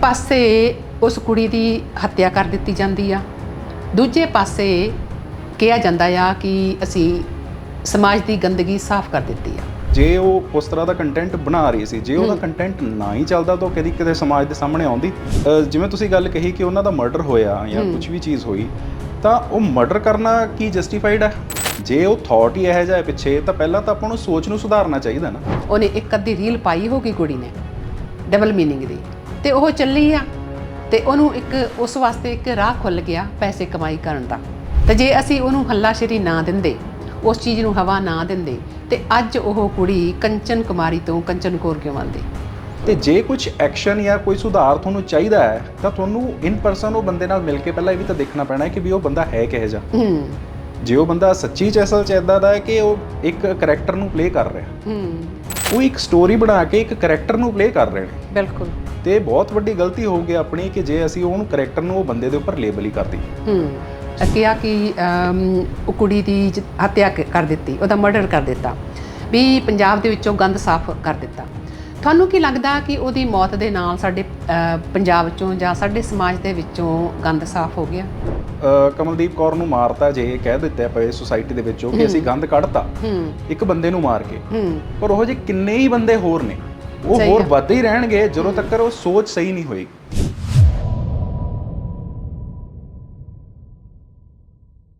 ਪਾਸੇ ਉਸ ਕੁੜੀ ਦੀ ਹੱਤਿਆ ਕਰ ਦਿੱਤੀ ਜਾਂਦੀ ਆ। ਦੂਜੇ ਪਾਸੇ ਕਿਹਾ ਜਾਂਦਾ ਆ ਕਿ ਅਸੀਂ ਸਮਾਜ ਦੀ ਗੰਦਗੀ ਸਾਫ਼ ਕਰ ਦਿੱਤੀ ਆ। ਜੇ ਉਹ ਉਸ ਤਰ੍ਹਾਂ ਦਾ ਕੰਟੈਂਟ ਬਣਾ ਰਹੀ ਸੀ ਜੇ ਉਹਦਾ ਕੰਟੈਂਟ ਨਾ ਹੀ ਚੱਲਦਾ ਤਾਂ ਉਹ ਕਦੀ ਕਿਤੇ ਸਮਾਜ ਦੇ ਸਾਹਮਣੇ ਆਉਂਦੀ। ਅਹ ਜਿਵੇਂ ਤੁਸੀਂ ਗੱਲ ਕਹੀ ਕਿ ਉਹਨਾਂ ਦਾ ਮਰਡਰ ਹੋਇਆ ਜਾਂ ਕੁਝ ਵੀ ਚੀਜ਼ ਹੋਈ ਤਾਂ ਉਹ ਮਰਡਰ ਕਰਨਾ ਕੀ ਜਸਟੀਫਾਈਡ ਹੈ ਜੇ ਉਹ ਥਾਟ ਹੀ ਇਹੋ ਜਿਹਾ ਹੈ ਪਿੱਛੇ ਤਾਂ ਪਹਿਲਾਂ ਤਾਂ ਆਪਾਂ ਨੂੰ ਸੋਚ ਨੂੰ ਸੁਧਾਰਨਾ ਚਾਹੀਦਾ ਨਾ। ਉਹਨੇ ਇੱਕ ਅੱਧੀ ਰੀਲ ਪਾਈ ਹੋਗੀ ਕੁੜੀ ਨੇ ਡਬਲ ਮੀਨਿੰਗ ਦੀ। ਤੇ ਉਹ ਚੱਲੀ ਆ ਤੇ ਉਹਨੂੰ ਇੱਕ ਉਸ ਵਾਸਤੇ ਇੱਕ ਰਾਹ ਖੁੱਲ ਗਿਆ ਪੈਸੇ ਕਮਾਈ ਕਰਨ ਦਾ। ਤੇ ਜੇ ਅਸੀਂ ਉਹਨੂੰ ਹੱਲਾਸ਼ੇਰੀ ਨਾ ਦਿੰਦੇ ਉਸ ਚੀਜ਼ ਨੂੰ ਹਵਾ ਨਾ ਦਿੰਦੇ ਤੇ ਅੱਜ ਉਹ ਕੁੜੀ ਕੰਚਨ ਕੁਮਾਰੀ ਤੋਂ ਕੰਚਨ ਕੌਰ ਕਿਉਂ ਆਂਦੀ ਤੇ ਜੇ ਕੁਝ ਐਕਸ਼ਨ ਜਾਂ ਕੋਈ ਸੁਧਾਰ ਤੁਹਾਨੂੰ ਚਾਹੀਦਾ ਹੈ ਤਾਂ ਤੁਹਾਨੂੰ ਇਨ ਪਰਸਨ ਉਹ ਬੰਦੇ ਨਾਲ ਮਿਲ ਕੇ ਪਹਿਲਾਂ ਇਹ ਵੀ ਤਾਂ ਦੇਖਣਾ ਪੈਣਾ ਹੈ ਕਿ ਵੀ ਉਹ ਬੰਦਾ ਹੈ ਕਿਹੋ ਜਿਹਾ। ਜੇ ਉਹ ਬੰਦਾ ਸੱਚੀ ਚ ਅਸਲ ਚ ਇਦਾਂ ਦਾ ਹੈ ਕਿ ਉਹ ਇੱਕ ਕਰੈਕਟਰ ਨੂੰ ਪਲੇ ਕਰ ਰਿਹਾ। ਹੂੰ। ਉਹ ਇੱਕ ਸਟੋਰੀ ਬਣਾ ਕੇ ਇੱਕ ਕਰੈਕਟਰ ਨੂੰ ਪਲੇ ਕਰ ਰਹੇ ਨੇ। ਬਿਲਕੁਲ। ਤੇ ਬਹੁਤ ਵੱਡੀ ਗਲਤੀ ਹੋਊਗੀ ਆਪਣੀ ਕਿ ਜੇ ਅਸੀਂ ਉਹਨੂੰ ਕਰੈਕਟਰ ਨੂੰ ਉਹ ਬੰਦੇ ਦੇ ਉੱਪਰ ਲੇਬਲ ਹੀ ਕਰ ਦਈਏ ਹੂੰ ਕਿਹਾ ਕਿ ਉਹ ਕੁੜੀ ਦੀ ਹੱਤਿਆ ਕਰ ਦਿੱਤੀ ਉਹਦਾ ਮਰਡਰ ਕਰ ਦਿੱਤਾ ਵੀ ਪੰਜਾਬ ਦੇ ਵਿੱਚੋਂ ਗੰਦ ਸਾਫ਼ ਕਰ ਦਿੱਤਾ। ਤੁਹਾਨੂੰ ਕੀ ਲੱਗਦਾ ਕਿ ਉਹਦੀ ਮੌਤ ਦੇ ਨਾਲ ਸਾਡੇ ਪੰਜਾਬ ਚੋਂ ਜਾਂ ਸਾਡੇ ਸਮਾਜ ਦੇ ਵਿੱਚੋਂ ਗੰਦ ਸਾਫ਼ ਹੋ ਗਿਆ? ਕਮਲਦੀਪ ਕੌਰ ਨੂੰ ਮਾਰਤਾ ਜੇ ਕਹਿ ਦਿੱਤਾ ਪਏ ਸੁਸਾਇਟੀ ਦੇ ਵਿੱਚੋਂ ਕਿ ਅਸੀਂ ਗੰਦ ਕੱਢਤਾ। ਹੂੰ। ਇੱਕ ਬੰਦੇ ਨੂੰ ਮਾਰ ਕੇ। ਹੂੰ। ਪਰ ਉਹ ਜੇ ਕਿੰਨੇ ਹੀ ਬੰਦੇ ਹੋਰ ਨੇ। ਉਹ ਹੋਰ। ਵੱਧਦੇ ਹੀ ਰਹਿਣਗੇ ਜਦੋਂ ਤੱਕ ਉਹ ਸੋਚ ਸਹੀ ਨਹੀਂ ਹੋਏਗੀ